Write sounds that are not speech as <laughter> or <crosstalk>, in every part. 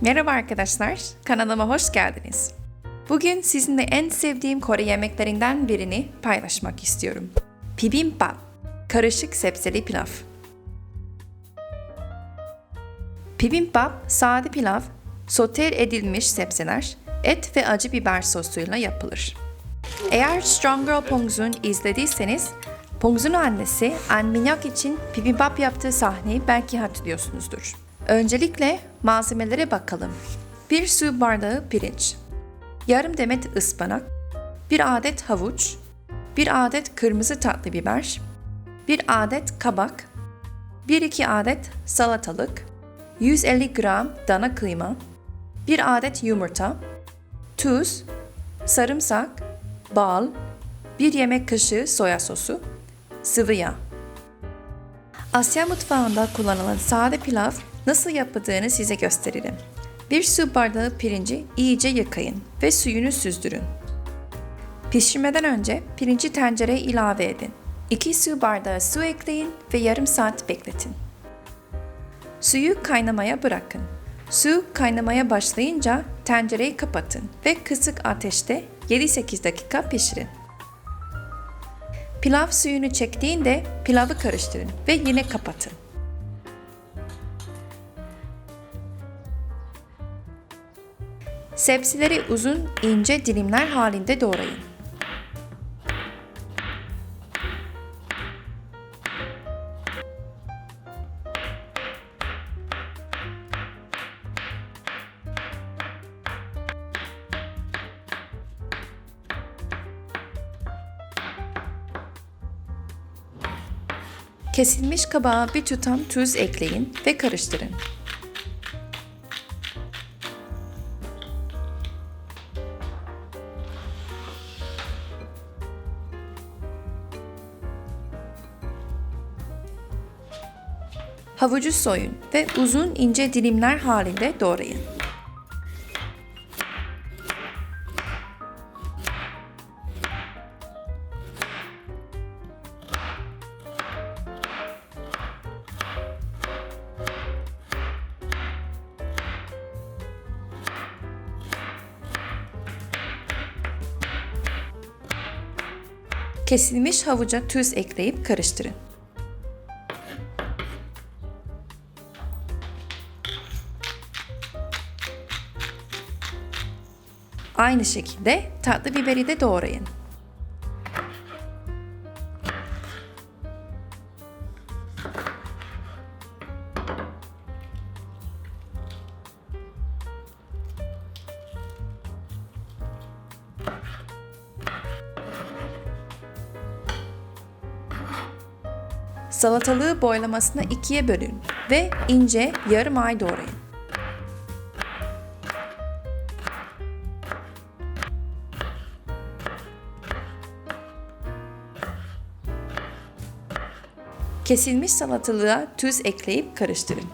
Merhaba arkadaşlar, kanalıma hoş geldiniz. Bugün sizinle en sevdiğim Kore yemeklerinden birini paylaşmak istiyorum. Bibimbap, karışık sebzeli pilav. Bibimbap, sade pilav, sote edilmiş sebzeler, et ve acı biber sosuyla yapılır. Eğer Strong Girl Pongsun izlediyseniz, Pongsun annesi An Minyak için bibimbap yaptığı sahneyi belki hatırlıyorsunuzdur. Öncelikle malzemelere bakalım. Bir su bardağı pirinç, yarım demet ıspanak, bir adet havuç, bir adet kırmızı tatlı biber, bir adet kabak, 1-2 adet salatalık, 150 gram dana kıyma, bir adet yumurta, tuz, sarımsak, bal, bir yemek kaşığı soya sosu, sıvı yağ. Asya mutfağında kullanılan sade pilav nasıl yapıldığını size gösteririm. Bir su bardağı pirinci iyice yıkayın ve suyunu süzdürün. Pişirmeden önce pirinci tencereye ilave edin. 2 su bardağı su ekleyin ve yarım saat bekletin. Suyu kaynamaya bırakın. Su kaynamaya başlayınca tencereyi kapatın ve kısık ateşte 7-8 dakika pişirin. Pilav suyunu çektiğinde pilavı karıştırın ve yine kapatın. Sebzeleri uzun ince dilimler halinde doğrayın. Kesilmiş kabağa bir tutam tuz ekleyin ve karıştırın. Havucu soyun ve uzun ince dilimler halinde doğrayın. Kesilmiş havuca tuz ekleyip karıştırın. Aynı şekilde tatlı biberi de doğrayın. Salatalığı boylamasına ikiye bölün ve ince yarım ay doğrayın. Kesilmiş salatalığa tuz ekleyip karıştırın.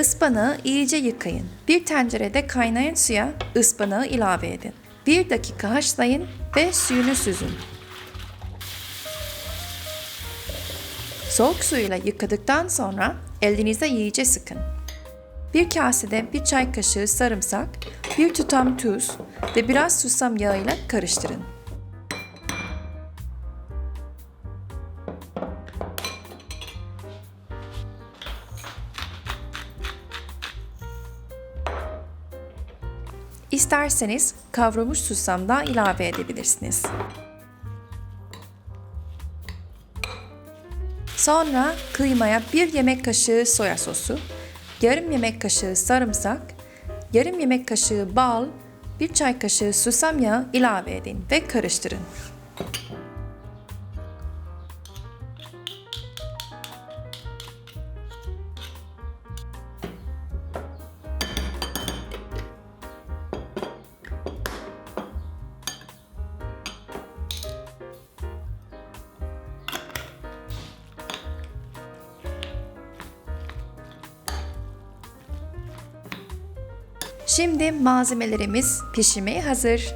Ispanağı iyice yıkayın. Bir tencerede kaynayan suya ıspanağı ilave edin. Bir dakika haşlayın ve suyunu süzün. Soğuk suyla yıkadıktan sonra elinize iyice sıkın. Bir kasede bir çay kaşığı sarımsak, bir tutam tuz ve biraz susam yağıyla karıştırın. İsterseniz kavrulmuş susam da ilave edebilirsiniz. Sonra kıymaya bir yemek kaşığı soya sosu, yarım yemek kaşığı sarımsak, yarım yemek kaşığı bal, bir çay kaşığı susam yağı ilave edin ve karıştırın. Şimdi malzemelerimiz pişirmeye hazır.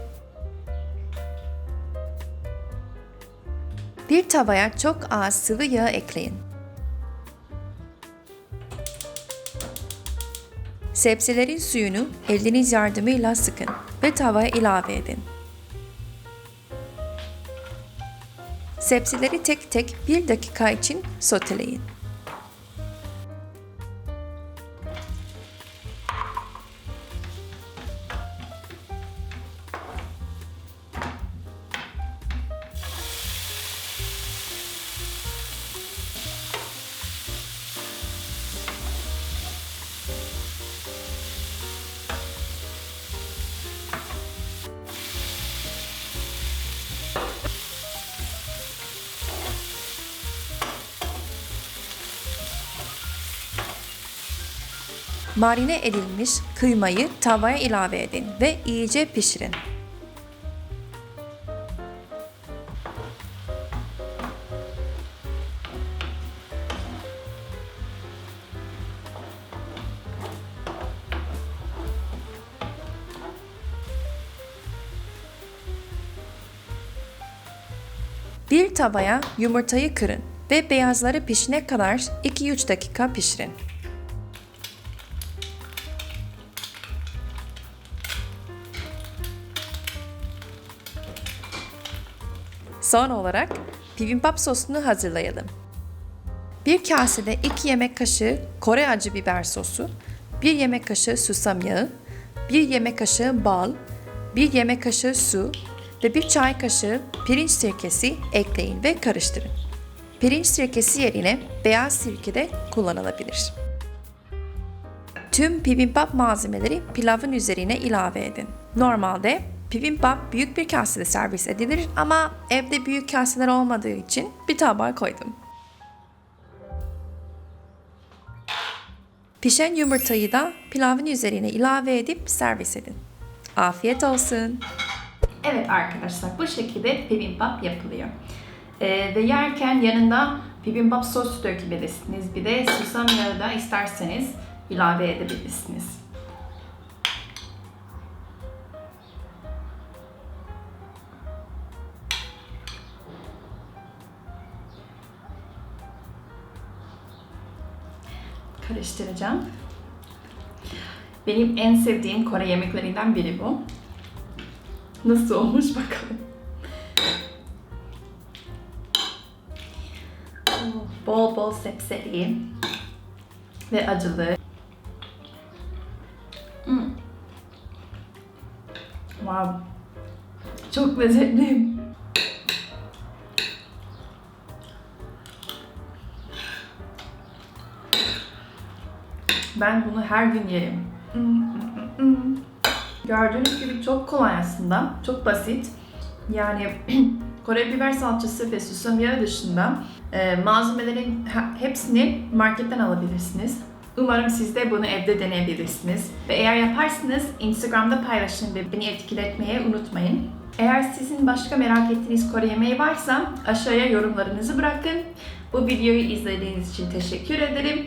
Bir tavaya çok az sıvı yağ ekleyin. Sebzelerin suyunu eliniz yardımıyla sıkın ve tavaya ilave edin. Sebzeleri tek tek bir dakika için soteleyin. Marine edilmiş kıymayı tavaya ilave edin ve iyice pişirin. Bir tavaya yumurtayı kırın ve beyazları pişene kadar 2-3 dakika pişirin. Son olarak bibimbap sosunu hazırlayalım. Bir kasede 2 yemek kaşığı Kore acı biber sosu, 1 yemek kaşığı susam yağı, 1 yemek kaşığı bal, 1 yemek kaşığı su ve 1 çay kaşığı pirinç sirkesi ekleyin ve karıştırın. Pirinç sirkesi yerine beyaz sirke de kullanılabilir. Tüm bibimbap malzemeleri pilavın üzerine ilave edin. Normalde bibimbap büyük bir kasede servis edilir ama evde büyük kaseler olmadığı için bir tabağa koydum. Pişen yumurtayı da pilavın üzerine ilave edip servis edin. Afiyet olsun. Evet arkadaşlar bu şekilde bibimbap yapılıyor. Ee, ve yerken yanında bibimbap sosu dökebilirsiniz. Bir de susam yağı da isterseniz ilave edebilirsiniz. Karıştıracağım. Benim en sevdiğim Kore yemeklerinden biri bu. Nasıl olmuş bakalım. Bol bol sebzeli ve acılı. Hmm. Wow. Çok lezzetli. Ben bunu her gün yerim. Gördüğünüz gibi çok kolay aslında. Çok basit. Yani <clears throat> Kore biber salçası ve susam yağı dışında e, malzemelerin he- hepsini marketten alabilirsiniz. Umarım siz de bunu evde deneyebilirsiniz. Ve eğer yaparsınız Instagram'da paylaşın ve beni etkiletmeyi unutmayın. Eğer sizin başka merak ettiğiniz Kore yemeği varsa aşağıya yorumlarınızı bırakın. Bu videoyu izlediğiniz için teşekkür ederim.